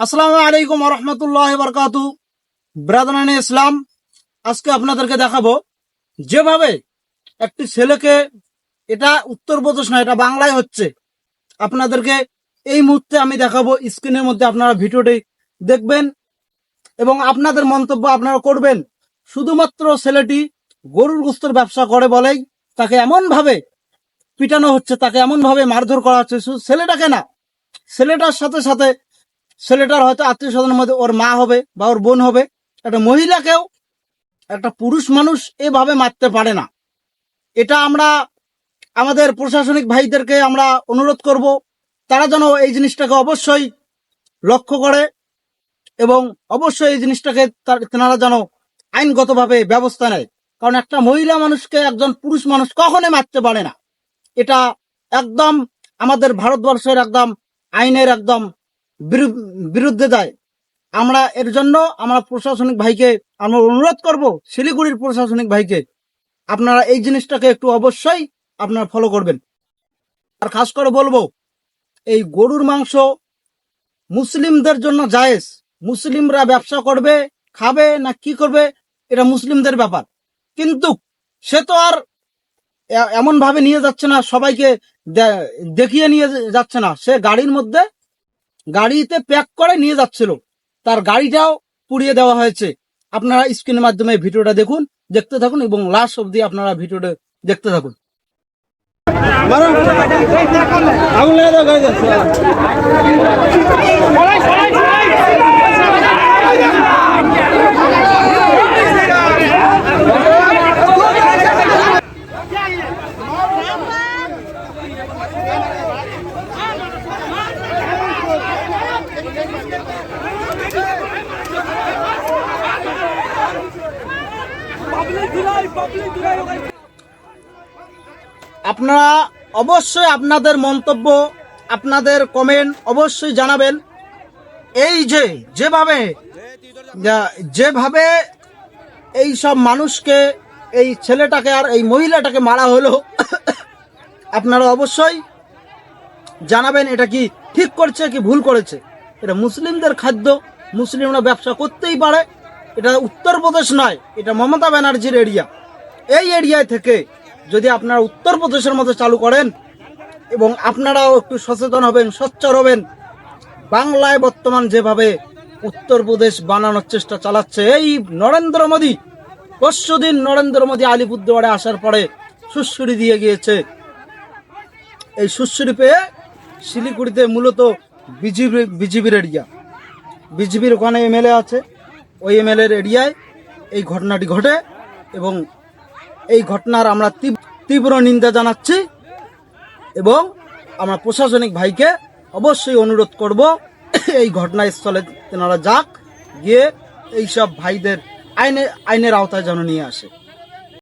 আসসালামু আলাইকুম রহমতুল্লাহ বরকাতু। ব্রাদানানি ইসলাম, আজকে আপনাদেরকে দেখাবো যেভাবে একটি ছেলেকে এটা উত্তরপ্রদেশ নয়, এটা বাংলায় হচ্ছে। আপনাদেরকে এই মুহূর্তে আমি দেখাবো স্ক্রিনের মধ্যে আপনারা ভিডিওটি দেখবেন এবং আপনাদের মন্তব্য আপনারা করবেন। শুধুমাত্র ছেলেটি গরুর গোস্তের ব্যবসা করে বলেই তাকে এমন ভাবে পিটানো হচ্ছে, তাকে এমন ভাবে মারধর করা হচ্ছে, শুধু ছেলেটাকে না, ছেলেটার সাথে সাথে ছেলেটার হয়তো আত্মীয় স্বজনের মধ্যে ওর মা হবে বা ওর বোন হবে, একটা মহিলাকেও একটা পুরুষ মানুষ এভাবে মারতে পারে না। এটা আমরা আমাদের প্রশাসনিক ভাইদেরকে আমরা অনুরোধ করব, তারা যেন এই জিনিসটাকে অবশ্যই লক্ষ্য করে এবং অবশ্যই এই জিনিসটাকে তেনারা যেন আইনগতভাবে ব্যবস্থা নেয়। কারণ একটা মহিলা মানুষকে একজন পুরুষ মানুষ কখনোই মারতে পারে না। এটা একদম আমাদের ভারতবর্ষের একদম আইনের একদম বিরুদ্ধে দেয় আমরা এর জন্য আমরা প্রশাসনিক ভাইকে আমরা অনুরোধ করব, শিলিগুড়ির প্রশাসনিক ভাইকে, আপনারা এই জিনিসটাকে একটু অবশ্যই আপনারা ফলো করবেন। আর খাস করে বলব, এই গরুর মাংস মুসলিমদের জন্য জায়েজ। মুসলিমরা ব্যবসা করবে, খাবে না কি করবে, এটা মুসলিমদের ব্যাপার। কিন্তু সে তো আর এমন ভাবে নিয়ে যাচ্ছে না, সবাইকে দেখিয়ে নিয়ে যাচ্ছে না। সে গাড়ির মধ্যে গাড়িতে প্যাক করে নিয়ে যাচ্ছিল। তার গাড়িটাও পুড়িয়ে দেওয়া হয়েছে। আপনারা স্ক্রিনের মাধ্যমে ভিডিওটা দেখুন, দেখতে থাকুন এবং লাস্ট অবধি আপনারা ভিডিওটা দেখতে থাকুন। আপনারা অবশ্যই আপনাদের মন্তব্য, আপনাদের কমেন্ট অবশ্যই জানাবেন। এই যে, যেভাবে যেভাবে এই সব মানুষকে, এই ছেলেটাকে আর এই মহিলাটাকে মারা হলো, আপনারা অবশ্যই জানাবেন এটা কি ঠিক করছে, কি ভুল করেছে। এটা মুসলিমদের খাদ্য, মুসলিমরা ব্যবসা করতেই পারে। এটা উত্তরপ্রদেশ নয়, এটা মমতা ব্যানার্জির এরিয়া এই এরিয়ায় থেকে যদি আপনারা উত্তরপ্রদেশের মতো চালু করেন এবং আপনারাও একটু সচেতন হবেন সোচ্চার হবেন, বাংলায় বর্তমান যেভাবে উত্তরপ্রদেশ বানানোর চেষ্টা চালাচ্ছে, এই নরেন্দ্র মোদী পরশুদিন নরেন্দ্র মোদী আলিপুরদুয়ারে আসার পরে সুশ্রী দিয়ে গিয়েছে। এই সুশ্রী পেয়ে শিলিগুড়িতে মূলত বিজিবি বিজিবির এরিয়া। বিজিবির ওখানে এমএলএ আছে। ওই এমএলএর এরিয়ায় এই ঘটনাটি ঘটে এবং এই ঘটনার আমরা তীব্র নিন্দা জানাচ্ছি এবং আমরা প্রশাসনিক ভাইকে অবশ্যই অনুরোধ করব এই ঘটনাস্থলে তেনারা যাক, গিয়ে এইসব ভাইদের আইনে, আইনের আওতায় যেন নিয়ে আসে।